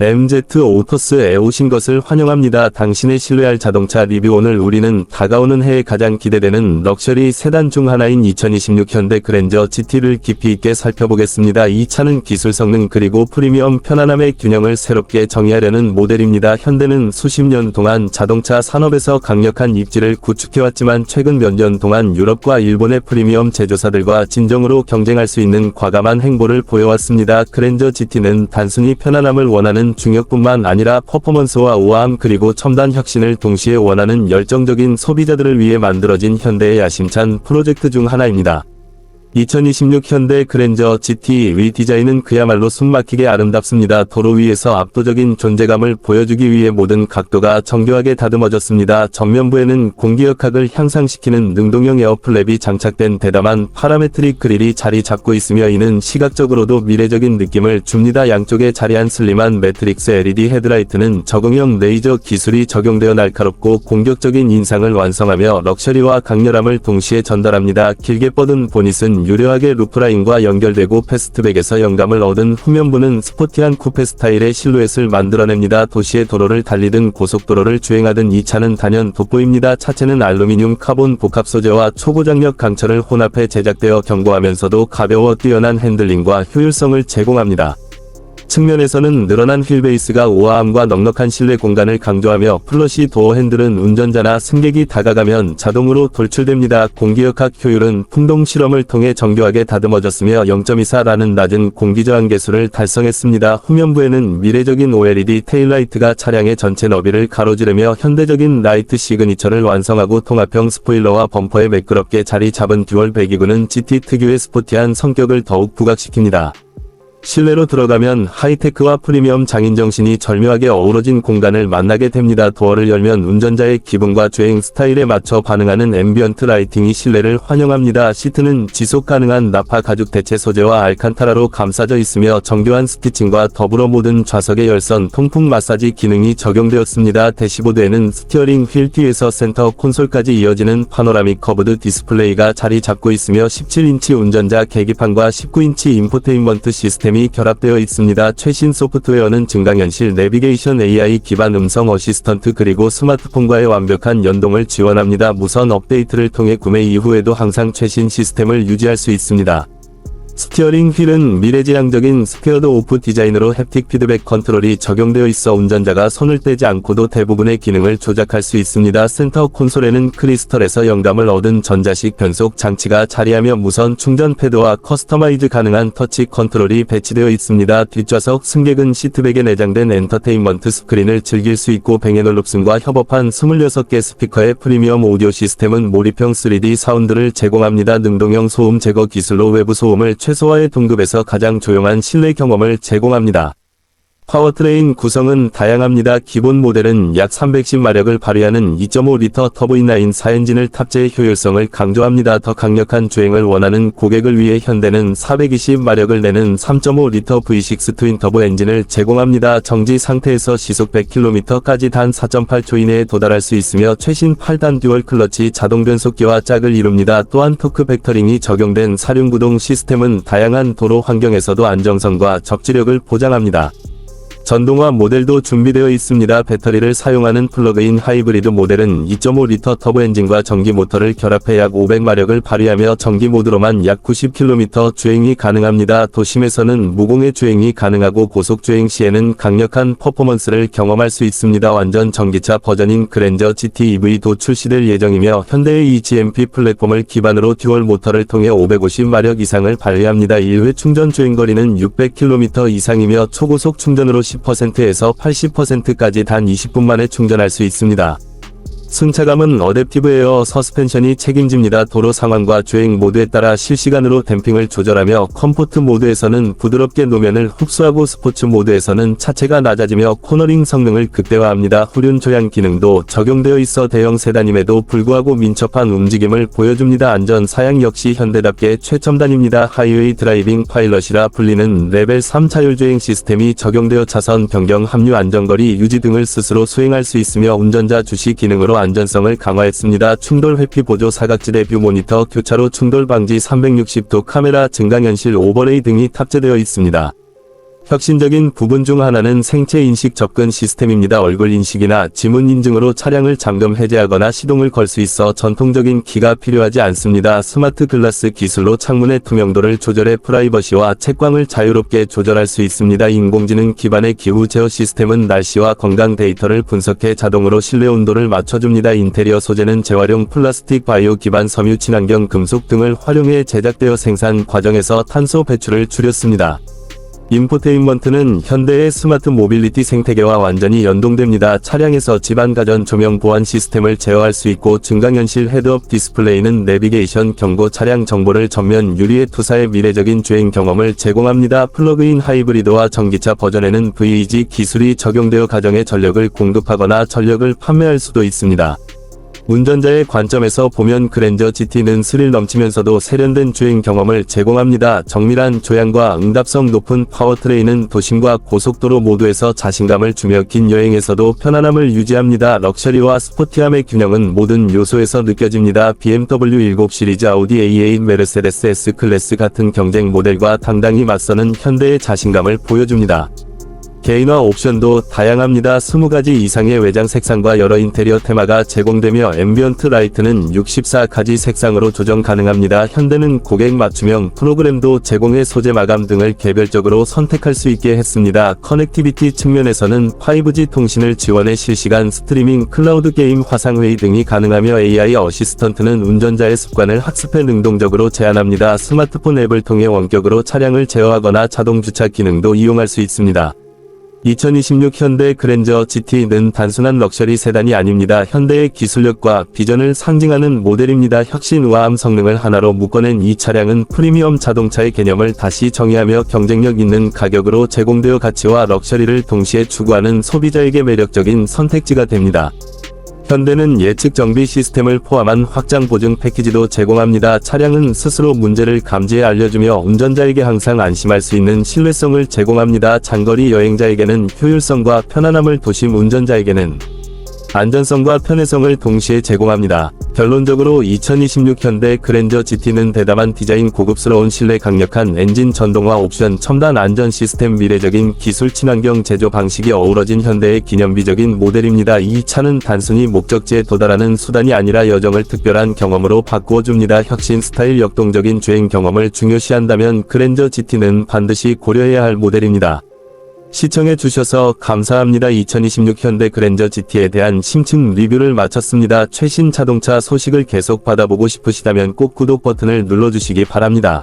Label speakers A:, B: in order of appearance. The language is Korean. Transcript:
A: MZ 오토스에 오신 것을 환영합니다. 당신의 신뢰할 자동차 리뷰 오늘 우리는 다가오는 해에 가장 기대되는 럭셔리 세단 중 하나인 2026 현대 그랜저 GT를 깊이 있게 살펴보겠습니다. 이 차는 기술 성능 그리고 프리미엄 편안함의 균형을 새롭게 정의하려는 모델입니다. 현대는 수십 년 동안 자동차 산업에서 강력한 입지를 구축해왔지만 최근 몇 년 동안 유럽과 일본의 프리미엄 제조사들과 진정으로 경쟁할 수 있는 과감한 행보를 보여왔습니다. 그랜저 GT는 단순히 편안함을 원하는 중역뿐만 아니라 퍼포먼스와 우아함 그리고 첨단 혁신을 동시에 원하는 열정적인 소비자들을 위해 만들어진 현대의 야심찬 프로젝트 중 하나입니다. 2026 현대 그랜저 GT의 디자인은 그야말로 숨막히게 아름답습니다. 도로 위에서 압도적인 존재감을 보여주기 위해 모든 각도가 정교하게 다듬어졌습니다. 전면부에는 공기역학을 향상시키는 능동형 에어플랩이 장착된 대담한 파라메트릭 그릴이 자리 잡고 있으며 이는 시각적으로도 미래적인 느낌을 줍니다. 양쪽에 자리한 슬림한 매트릭스 LED 헤드라이트는 적응형 레이저 기술이 적용되어 날카롭고 공격적인 인상을 완성하며 럭셔리와 강렬함을 동시에 전달합니다. 길게 뻗은 보닛은 유려하게 루프라인과 연결되고 패스트백에서 영감을 얻은 후면부는 스포티한 쿠페 스타일의 실루엣을 만들어냅니다. 도시의 도로를 달리든 고속도로를 주행하든 이 차는 단연 돋보입니다. 차체는 알루미늄 카본 복합 소재와 초고장력 강철을 혼합해 제작되어 견고하면서도 가벼워 뛰어난 핸들링과 효율성을 제공합니다. 측면에서는 늘어난 휠베이스가 우아함과 넉넉한 실내 공간을 강조하며 플러시 도어 핸들은 운전자나 승객이 다가가면 자동으로 돌출됩니다. 공기역학 효율은 풍동 실험을 통해 정교하게 다듬어졌으며 0.24라는 낮은 공기저항 계수를 달성했습니다. 후면부에는 미래적인 OLED 테일라이트가 차량의 전체 너비를 가로지르며 현대적인 라이트 시그니처를 완성하고 통합형 스포일러와 범퍼에 매끄럽게 자리 잡은 듀얼 배기구는 GT 특유의 스포티한 성격을 더욱 부각시킵니다. 실내로 들어가면 하이테크와 프리미엄 장인 정신이 절묘하게 어우러진 공간을 만나게 됩니다. 도어를 열면 운전자의 기분과 주행 스타일에 맞춰 반응하는 앰비언트 라이팅이 실내를 환영합니다. 시트는 지속 가능한 나파 가죽 대체 소재와 알칸타라로 감싸져 있으며 정교한 스티칭과 더불어 모든 좌석의 열선 통풍 마사지 기능이 적용되었습니다. 대시보드에는 스티어링 휠 뒤에서 센터 콘솔까지 이어지는 파노라믹 커브드 디스플레이가 자리 잡고 있으며 17인치 운전자 계기판과 19인치 인포테인먼트 시스템 시스템이 결합되어 있습니다. 최신 소프트웨어는 증강현실 내비게이션 AI 기반 음성 어시스턴트 그리고 스마트폰과의 완벽한 연동을 지원합니다. 무선 업데이트를 통해 구매 이후에도 항상 최신 시스템을 유지할 수 있습니다. 스티어링 휠은 미래지향적인 스퀘어드 오프 디자인으로 햅틱 피드백 컨트롤이 적용되어 있어 운전자가 손을 떼지 않고도 대부분의 기능을 조작할 수 있습니다. 센터 콘솔에는 크리스털에서 영감을 얻은 전자식 변속 장치가 자리하며 무선 충전 패드와 커스터마이즈 가능한 터치 컨트롤이 배치되어 있습니다. 뒷좌석 승객은 시트백에 내장된 엔터테인먼트 스크린을 즐길 수 있고 뱅앤올룹슨과 협업한 26개 스피커의 프리미엄 오디오 시스템은 몰입형 3D 사운드를 제공합니다. 능동형 소음 제거 기술로 외부 소음을 최소화의 동급에서 가장 조용한 실내 경험을 제공합니다. 파워트레인 구성은 다양합니다. 기본 모델은 약 310마력을 발휘하는 2.5리터 터보인라인 4엔진을 탑재해 효율성을 강조합니다. 더 강력한 주행을 원하는 고객을 위해 현대는 420마력을 내는 3.5리터 V6 트윈 터보 엔진을 제공합니다. 정지 상태에서 시속 100km까지 단 4.8초 이내에 도달할 수 있으며 최신 8단 듀얼 클러치 자동 변속기와 짝을 이룹니다. 또한 토크 벡터링이 적용된 사륜구동 시스템은 다양한 도로 환경에서도 안정성과 적지력을 보장합니다. 전동화 모델도 준비되어 있습니다. 배터리를 사용하는 플러그인 하이브리드 모델은 2.5리터 터보 엔진과 전기 모터를 결합해 약 500마력을 발휘하며 전기 모드로만 약 90km 주행이 가능합니다. 도심에서는 무공해 주행이 가능하고 고속 주행 시에는 강력한 퍼포먼스를 경험할 수 있습니다. 완전 전기차 버전인 그랜저 GT EV도 출시될 예정이며 현대의 EGMP 플랫폼을 기반으로 듀얼 모터를 통해 550마력 이상을 발휘합니다. 1회 충전 주행거리는 600km 이상이며 초고속 충전으로 10% 에서 80%까지 단 20분 만에 충전할 수 있습니다. 승차감은 어댑티브 에어 서스펜션이 책임집니다. 도로 상황과 주행 모드에 따라 실시간으로 댐핑을 조절하며 컴포트 모드에서는 부드럽게 노면을 흡수하고 스포츠 모드에서는 차체가 낮아지며 코너링 성능을 극대화합니다. 후륜 조향 기능도 적용되어 있어 대형 세단임에도 불구하고 민첩한 움직임을 보여줍니다. 안전 사양 역시 현대답게 최첨단입니다. 하이웨이 드라이빙 파일럿이라 불리는 레벨 3 자율주행 시스템이 적용되어 차선 변경 합류 안전거리 유지 등을 스스로 수행할 수 있으며 운전자 주시 기능으로 안전성을 강화했습니다. 충돌 회피 보조 사각지대 뷰 모니터 교차로 충돌 방지 360도 카메라 증강현실 오버레이 등이 탑재되어 있습니다. 혁신적인 부분 중 하나는 생체 인식 접근 시스템입니다. 얼굴 인식이나 지문 인증으로 차량을 잠금 해제하거나 시동을 걸 수 있어 전통적인 키가 필요하지 않습니다. 스마트 글라스 기술로 창문의 투명도를 조절해 프라이버시와 채광을 자유롭게 조절할 수 있습니다. 인공지능 기반의 기후 제어 시스템은 날씨와 건강 데이터를 분석해 자동으로 실내 온도를 맞춰줍니다. 인테리어 소재는 재활용 플라스틱 바이오 기반 섬유 친환경 금속 등을 활용해 제작되어 생산 과정에서 탄소 배출을 줄였습니다. 인포테인먼트는 현대의 스마트 모빌리티 생태계와 완전히 연동됩니다. 차량에서 집안 가전 조명 보안 시스템을 제어할 수 있고 증강현실 헤드업 디스플레이는 내비게이션 경고 차량 정보를 전면 유리에 투사해 미래적인 주행 경험을 제공합니다. 플러그인 하이브리드와 전기차 버전에는 VEG 기술이 적용되어 가정에 전력을 공급하거나 전력을 판매할 수도 있습니다. 운전자의 관점에서 보면 그랜저 GT는 스릴 넘치면서도 세련된 주행 경험을 제공합니다. 정밀한 조향과 응답성 높은 파워트레인은 도심과 고속도로 모두에서 자신감을 주며 긴 여행에서도 편안함을 유지합니다. 럭셔리와 스포티함의 균형은 모든 요소에서 느껴집니다. BMW 7 시리즈 아우디 A8 메르세데스 S 클래스 같은 경쟁 모델과 당당히 맞서는 현대의 자신감을 보여줍니다. 개인화 옵션도 다양합니다. 20가지 이상의 외장 색상과 여러 인테리어 테마가 제공되며 앰비언트 라이트는 64가지 색상으로 조정 가능합니다. 현대는 고객 맞춤형 프로그램도 제공해 소재 마감 등을 개별적으로 선택할 수 있게 했습니다. 커넥티비티 측면에서는 5G 통신을 지원해 실시간 스트리밍, 클라우드 게임, 화상회의 등이 가능하며 AI 어시스턴트는 운전자의 습관을 학습해 능동적으로 제한합니다. 스마트폰 앱을 통해 원격으로 차량을 제어하거나 자동 주차 기능도 이용할 수 있습니다. 2026 현대 그랜저 GT는 단순한 럭셔리 세단이 아닙니다. 현대의 기술력과 비전을 상징하는 모델입니다. 혁신 우아함 성능을 하나로 묶어낸 이 차량은 프리미엄 자동차의 개념을 다시 정의하며 경쟁력 있는 가격으로 제공되어 가치와 럭셔리를 동시에 추구하는 소비자에게 매력적인 선택지가 됩니다. 현대는 예측 정비 시스템을 포함한 확장 보증 패키지도 제공합니다. 차량은 스스로 문제를 감지해 알려주며 운전자에게 항상 안심할 수 있는 신뢰성을 제공합니다. 장거리 여행자에게는 효율성과 편안함을 도심 운전자에게는 안전성과 편의성을 동시에 제공합니다. 결론적으로 2026 현대 그랜저 GT는 대담한 디자인 고급스러운 실내 강력한 엔진 전동화 옵션 첨단 안전 시스템 미래적인 기술 친환경 제조 방식이 어우러진 현대의 기념비적인 모델입니다. 이 차는 단순히 목적지에 도달하는 수단이 아니라 여정을 특별한 경험으로 바꾸어 줍니다. 혁신 스타일 역동적인 주행 경험을 중요시한다면 그랜저 GT는 반드시 고려해야 할 모델입니다. 시청해 주셔서 감사합니다. 2026 현대 그랜저 GT에 대한 심층 리뷰를 마쳤습니다. 최신 자동차 소식을 계속 받아보고 싶으시다면 꼭 구독 버튼을 눌러주시기 바랍니다.